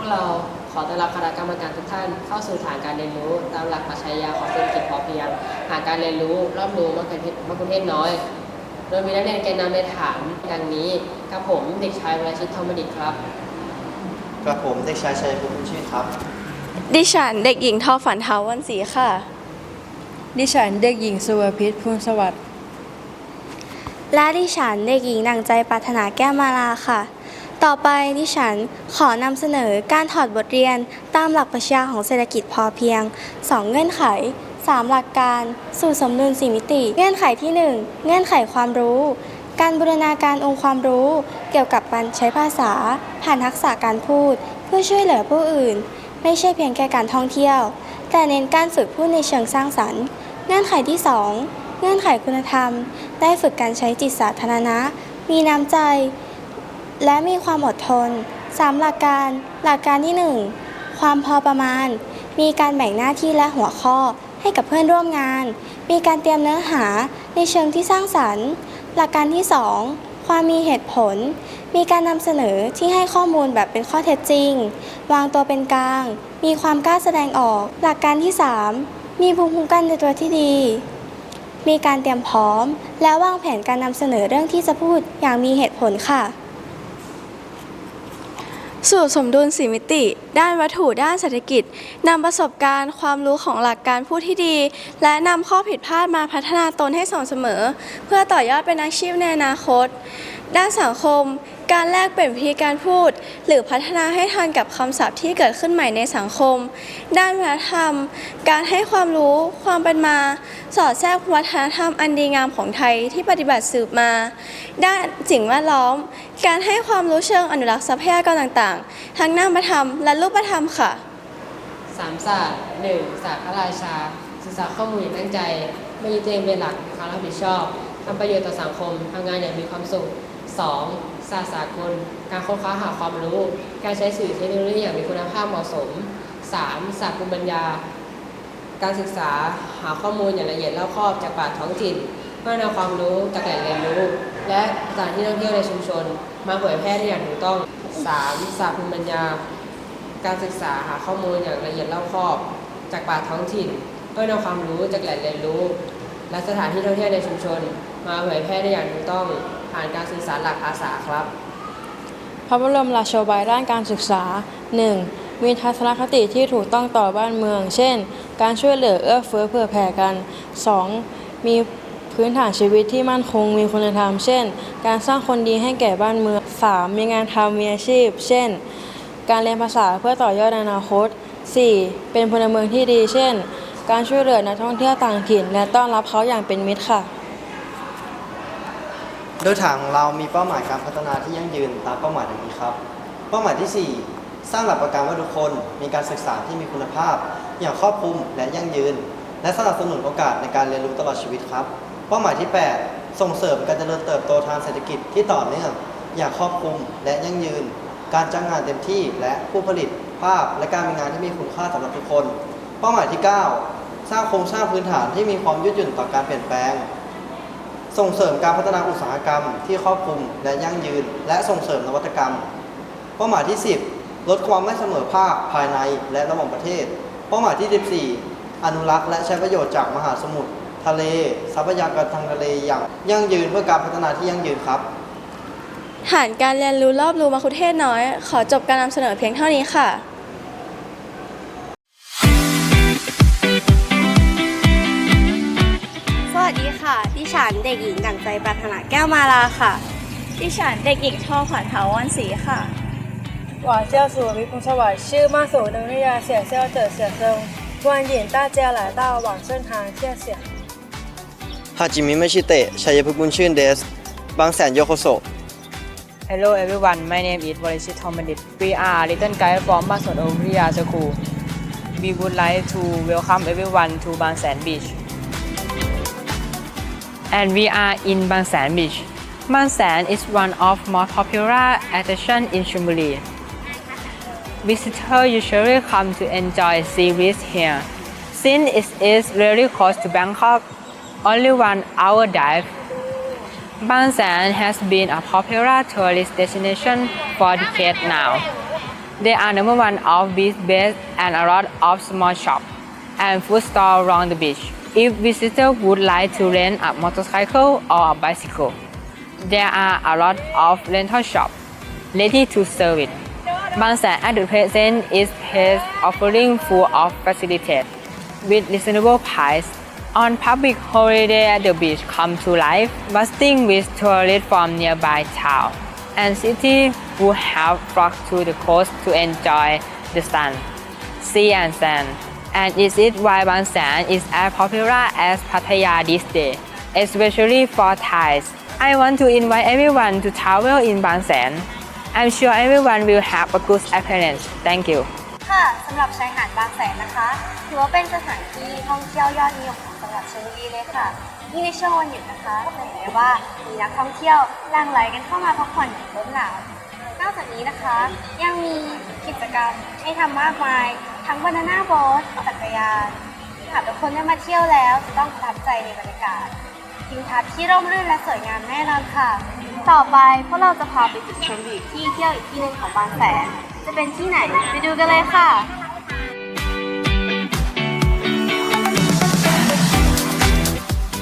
วกเราขอต้อนรับคณะกรรมการทุกท่านเข้าสู่ฐานการเรียนรู้ ตามหลักปรัชญาของเศรษฐกิจพอเพียงฐานการเรียนรู้รอบรู้มะกุเทศมะกุเทศน้อยโดยมีนักเรียนแกนนำในฐานดังนี้กับผมเด็กชายวรชิตทองบัณฑิตครับกระผมเด็กชายชัยภูมิชื่อครับ ดิฉันเด็กหญิงทอฝันเทาวันศรีค่ะ ดิฉันเด็กหญิงสุวพิษภูลสวัสดิ์และดิฉันเด็กหญิงดังใจปรารถนาแก้วมาลาค่ะ ต่อไปดิฉันขอนำเสนอการถอดบทเรียนตามหลักปรัชญาของเศรษฐกิจพอเพียง 2 เงื่อนไข 3 หลักการสู่สมดุลสี่มิติ เงื่อนไขที่ 1 เงื่อนไขความรู้ การบูรณาการองค์ความรู้ เกี่ยวกับการใช้ภาษา ผ่านทักษะการพูด เพื่อช่วยเหลือผู้อื่น ไม่ใช่เพียงแค่การท่องเที่ยว แต่เน้นการฝึกพูดในเชิงสร้างสรรค์ เงื่อนไขที่ 2 เงื่อนไขคุณธรรม ได้ฝึกการใช้จิตสาธารณะ มีน้ำใจ และมีความอดทน 3 หลักการ หลักการที่ 1 ความพอประมาณ มีการแบ่งหน้าที่และหัวข้อให้กับเพื่อนร่วมงาน มีการเตรียมเนื้อหาในเชิงที่สร้างสรรค์ หลักการที่ 2 ความมีเหตุผล มีการนำเสนอที่ให้ข้อมูลแบบเป็นข้อเท็จจริง วางตัวเป็นกลาง มีความกล้าแสดงออก หลักการที่ 3 มีภูมิคุ้มกันในตัวที่ดีมีการเตรียมพร้อม และวางแผนการนำเสนอเรื่องที่จะพูดอย่างมีเหตุผลค่ะ สู่สมดุลสีมิติ ด้านวัตถุด้านเศรษฐกิจนำประสบการณ์ความรู้ของหลักการพูดที่ดี และนำข้อผิดพลาดมาพัฒนาตนให้สม่ำเสมอ เพื่อต่อยอดเป็นอาชีพในอนาคต ด้านสังคม การแลกเปลี่ยนวิธีการพูด หรือพัฒนาให้ทันกับคำศัพท์ที่เกิดขึ้นใหม่ในสังคม ด้านวัฒนธรรม การให้ความรู้ ความเป็นมา สอดแทรกวัฒนธรรมอันดีงามของไทยที่ปฏิบัติสืบมา ด้านสิ่งแวดล้อม การให้ความรู้เชิงอนุรักษ์ทรัพยากรต่างๆ ทั้งนามธรรมและรูปธรรมค่ะสามศาสตร์หนึ่งศาสตร์พระราชา ศึกษาข้อมูลอย่างตั้งใจ ไม่ยึดตัวเองเป็นหลักมีความรับผิดชอบทำประโยชน์ต่อสังคมทำงานอย่างมีความสุข 2. ศาสตร์สากล การค้นคว้าหาความรู้ การใช้สื่อเทคโนโลยีอย่างมีคุณภาพเหมาะสม 3. ศาสตร์ภูมิปัญญา การศึกษาหาข้อมูลอย่างละเอียดรอบคอบจากป่าท้องถิ่นเพื่อนำความรู้จากแหล่งเรียนรู้ และสถานที่ท่องเที่ยวในชุมชน มาเผยแพร่ได้อย่างถูกต้อง 3. ศาสตร์ภูมิปัญญา การศึกษาหาข้อมูลอย่างละเอียดรอบคอบ จากป่าท้องถิ่น เพื่อนำความรู้จากแหล่งเรียนรู้ และสถานที่ท่องเที่ยวในชุมชน มาเผยแพร่ได้อย่างถูกต้อง ผ่านการสื่อสารหลักภาษาครับ พระบรมราโชบายด้านการศึกษา 1. มีทัศนคติที่ถูกต้องต่อบ้านเมือง เช่น การช่วยเหลือเอื้อเฟื้อเผื่อแผ่กัน 2. มีพื้นฐานชีวิตที่มั่นคงมีคุณธรรม เช่น การสร้างคนดีให้แก่บ้านเมือง 3. มีงานทำมีอาชีพ เช่น การเรียนภาษาเพื่อต่อยอดอนาคต 4. เป็นพลเมืองที่ดี เช่น การช่วยเหลือนักท่องเที่ยวต่างถิ่น และต้อนรับเขาอย่างเป็นมิตรค่ะ โดยฐานของเรามีเป้าหมายการพัฒนาที่ยั่งยืนตามเป้าหมายดังนี้ครับ เป้าหมายที่ 4 สร้างหลักประกันว่าทุกคนมีการศึกษาที่มีคุณภาพ อย่างครอบคลุมและยั่งยืน และสนับสนุนโอกาสในการเรียนรู้ตลอดชีวิตครับ เป้าหมายที่ 8 ส่งเสริมการเจริญเติบโตทางเศรษฐกิจที่ต่อเนื่องอย่างครอบคลุมและยั่งยืน การจ้างงานเต็มที่และผู้ผลิตภาพและการมีงานที่มีคุณค่าสำหรับทุกคน เป้าหมายที่ 9 สร้างโครงสร้างพื้นฐานที่มีความยืดหยุ่นต่อการเปลี่ยนแปลง ส่งเสริมการพัฒนาอุตสาหกรรมที่ครอบคลุมและยั่งยืน และส่งเสริมนวัตกรรม เป้าหมายที่ 10 ลดความไม่เสมอภาคภายในและระหว่างประเทศ เป้าหมายที่ 14 อนุรักษ์และใช้ประโยชน์จากมหาสมุทรทะเล ทรัพยากรทางทะเลอย่างยั่งยืนเพื่อการพัฒนาที่ยั่งยืนครับฐานการเรียนรู้รอบรู้มาคุเทศน้อย ขอจบการนำเสนอเพียงเท่านี้ค่ะ ฉันเด็กหญิงดั่งใจปรารถนาแก้วมาลาค่ะ ดิฉันเด็กหญิงท่อขวัญเทาวันศรีค่ะ หว่าเจ้าสู่วิภูสวัสดิ์ชื่อมาสู่นริยาเสียเซลเจอเสียเซิงวันหญิงต้าเจียหลายต้าหวังเส้นทางเที่ยเสียฮาจิมิไม่ชิเตะชายพฤกษ์บุญชื่นเดส บางแสนโยโคโซ Hello everyone my name is w a l i s h i t h o m a d i t we are little guide from บ้านสวนโอริยาสคู we would like to welcome everyone to บางแสน beach And we are in Bang San Beach. Bang San is one of most popular attractions in Chonburi. Visitors usually come to enjoy sea breeze here. Since it is really close to Bangkok, only one hour dive Bang San has been a popular tourist destination for decades now. They are number one of beach base and a lot of small shop and food store around the beach. If visitors would like to rent a motorcycle or a bicycle, there are a lot of rental shops ready to serve it. Bangsan at the present is place offering full of facilities with reasonable price. On public holiday at the beach come to life, bursting with tourists from nearby town and city who have flocked to the coast to enjoy the sun, sea and sand. And is it why Bangsan is as popular as Pattaya this day, especially for Thais. I want to invite everyone to travel in Bangsan. I'm sure everyone will have a good experience. Thank you. ค่ะสำหรับชายหาดบางแสนนะคะ ถือว่าเป็นสถานที่ท่องเที่ยวยอดนิยมของจังหวัดชลบุรีเลยค่ะยิ่งในช่วงวันหยุดนะคะจะเห็นได้ว่ามีนักท่องเที่ยวหลั่งไหลกันเข้ามาพักผ่อนอย่างล้นหลามนอกจากนี้นะคะ ยังมีกิจกรรมให้ทำมากมาย ทั้งบานาน่าโบ๊ทจักรยานหากทุกคนได้มาเที่ยวแล้ว จะต้องประทับใจในบรรยากาศทิวทัศน์ที่ร่มรื่นและสวยงามแน่นอนค่ะ ต่อไปพวกเราจะพาไปจุดชมวิวที่เที่ยวอีกที่หนึ่งของบางแสน จะเป็นที่ไหนไปดูกันเลยค่ะ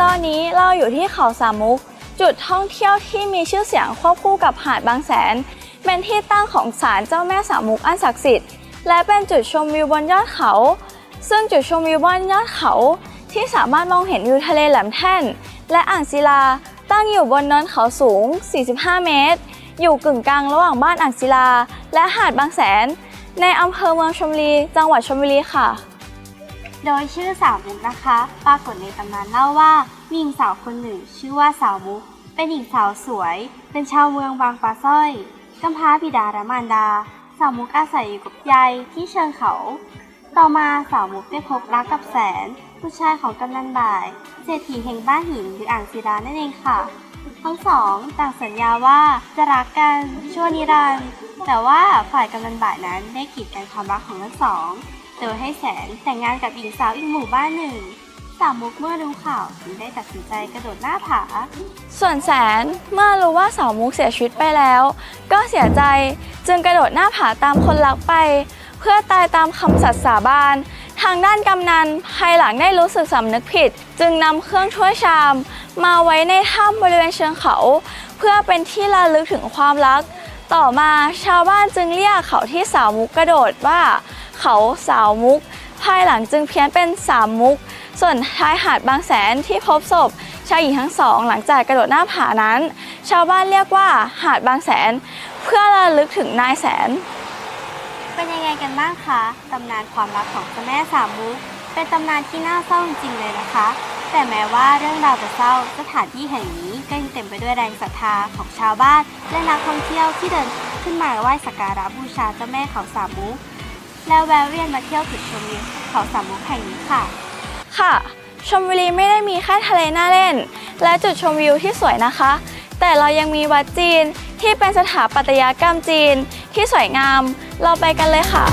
ตอนนี้เราอยู่ที่เขาสามุก จุดท่องเที่ยวที่มีชื่อเสียงควบคู่กับหาดบางแสน เป็นที่ตั้งของศาลเจ้าแม่สามุกอันศักดิ์สิทธิ์ และเป็นจุดชมวิวบนยอดเขา ซึ่งจุดชมวิวบนยอดเขา ที่สามารถมองเห็นวิวทะเลแหลมแท่น และอ่างศิลาตั้งอยู่บนเนินเขาสูง 45 เมตร อยู่กึ่งกลางระหว่างบ้านอ่างศิลา และหาดบางแสน ในอำเภอเมืองชลบุรี จังหวัดชลบุรีค่ะ โดยชื่อสาวมุกนะคะ ปรากฏในตำนานเล่าว่ามีหญิงสาวคนหนึ่งชื่อว่าสาวมุก เป็นหญิงสาวสวย เป็นชาวเมืองบางปลาสร้อยกำพร้าบิดาและมารดา สาวมุกอาศัยอยู่กับยายที่เชิงเขา ต่อมาสาวมุกได้พบรักกับแสน ผู้ชายของกำนันบ่าย เศรษฐีแห่งบ้านหินหรืออ่างศิลานั่นเองค่ะ ทั้งสองต่างสัญญาว่าจะรักกันชั่วนิรันดร์แต่ว่าฝ่ายกำนันบ่ายนั้นได้กีดกันความรักของทั้งสอง โดยให้แสนแต่งงานกับหญิงสาวอีกหมู่บ้านหนึ่งสาวมุกเมื่อรู้ข่าวจึงได้ตัดสินใจกระโดดหน้าผา ส่วนแสนเมื่อรู้ว่าสาวมุกเสียชีวิตไปแล้ว ก็เสียใจ จึงกระโดดหน้าผาตามคนรักไป เพื่อตายตามคำสัตย์สาบาน ทางด้านกำนันภายหลังได้รู้สึกสำนึกผิด จึงนำเครื่องถ้วยชาม มาไว้ในถ้ำบริเวณเชิงเขา เพื่อเป็นที่ระลึกถึงความรัก ต่อมาชาวบ้านจึงเรียกเขาที่สาวมุกกระโดดว่า เขาสาวมุก ภายหลังจึงเพี้ยนเป็นสามมุก ส่วนชายหาดบางแสนที่พบศพ ชายหญิงทั้งสองหลังจากกระโดดหน้าผานั้น ชาวบ้านเรียกว่าหาดบางแสน เพื่อระลึกถึงนายแสน เป็นยังไงกันบ้างคะ ตำนานความรักของเจ้าแม่สามมุก เป็นตำนานที่น่าเศร้าจริงๆเลยนะคะ แต่แม้ว่าเรื่องราวจะเศร้าสถานที่แห่งนี้ก็ยังเต็มไปด้วยแรงศรัทธาของชาวบ้าน และนักท่องเที่ยวที่เดินขึ้นมาไหว้สักการะบูชาเจ้าแม่เขาสามมุกแล้วแวะเวียนมาเที่ยวจุดชมวิวเขาสามมุกแห่งนี้ค่ะ ค่ะ ชมบุรีไม่ได้มีแค่ทะเลน่าเล่น และจุดชมวิวที่สวยนะคะ แต่เรายังมีวัดจีนที่เป็นสถาปัตยกรรมจีนที่สวยงาม เราไปกันเลยค่ะ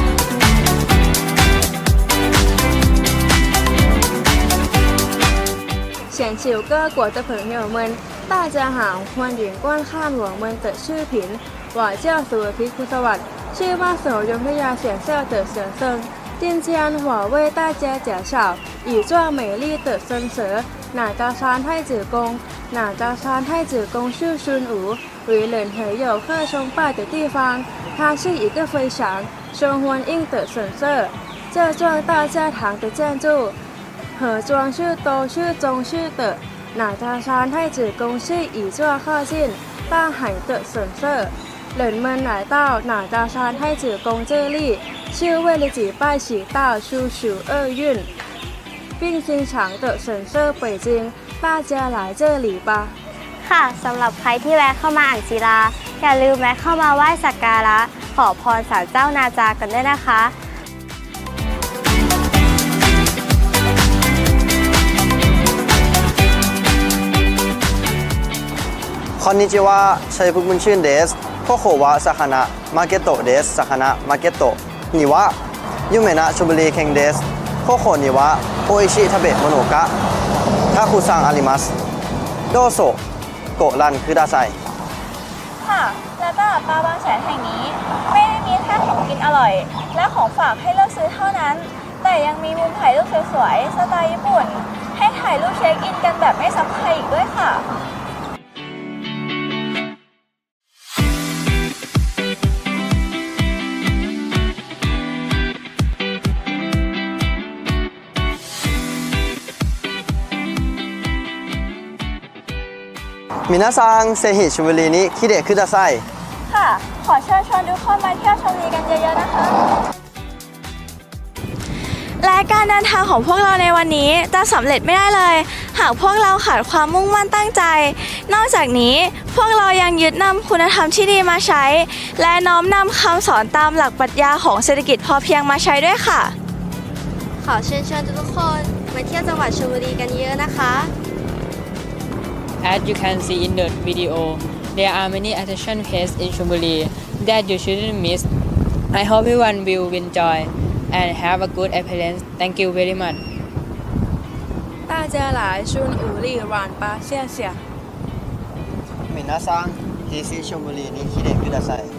เฉียนฉิวเก้อกัวจะเผิงเหนียเมินต้าจะหางควรหญิงก้วนข้ามหลวงเมินเตอชื่อผินหว่าเจ้าสุรพิษคุสวัสดิ์ชื่อว่าเสือยมพยาเสียงเซอเตอเสือเซิง 今天我为大家介绍一座美丽的深泽——哪吒山太子宫。哪吒山太子宫是孙武为人很有客崇拜的地方，它是一个非常受欢迎的神社。这座大教堂的建筑和装饰都是中式的。哪吒山太子宫是一座靠近大海的神社， เหรินเมินหนายเต้าหนาจาชานให้จือกงเจ้อลี่ ชื่อเวลิจีป้ายฉีเต้าชูชูเอ้อยุ่นปิ้งชิงฉางเตอะเฉินเซ่อเป่ยจิงป้าเจีหลายเจ้อหลีปาค่ะสำหรับใครที่แวะเข้ามาอ่างศิลา อย่าลืมแวะเข้ามาไหว้สักการะ ขอพรสารเจ้านาจากันด้วยนะคะคอนนิจิวะชัยพุกมุนชื่นเดส โคโควะสาคานะมาเกตโตเดสสาคานะมาเกตโตนิวะยูเมนะชลบุรีเคงเดสโคโคนิวะโออิชิทาเบะโมโนกะทาคุซังอาริมัสโดโซโกะรันคือดาไซค่ะและตลาดปลาบางแสนแห่งนี้ ไม่ได้มีแค่ของกินอร่อย และของฝากให้เลือกซื้อเท่านั้น แต่ยังมีมุมถ่ายรูปสวยๆสไตล์ญี่ปุ่น ให้ถ่ายรูปเช็คอินกันแบบไม่ซ้ำใครอีกด้วยค่ะ มินาซังเซฮิชูบุรีนี้คิเดะคุดาไซค่ะ ขอเชิญชวนทุกคนมาเที่ยวชมบุรีกันเยอะๆนะคะ และการเดินทางของพวกเราในวันนี้จะสำเร็จไม่ได้เลย หากพวกเราขาดความมุ่งมั่นตั้งใจ นอกจากนี้พวกเรายังยึดนำคุณธรรมที่ดีมาใช้ และน้อมนำคำสอนตามหลักปรัชญาของเศรษฐกิจพอเพียงมาใช้ด้วยค่ะ ขอเชิญชวนทุกคนมาเที่ยวจังหวัดชลบุรีกันเยอะนะคะ As you can see in the video, there are many attraction places in Chonburi that you shouldn't miss. I hope everyone will enjoy and have a good appearance. Thank you very much. 大家来顺武力玩吧，谢谢。皆さん、平成ショムリーに来てください。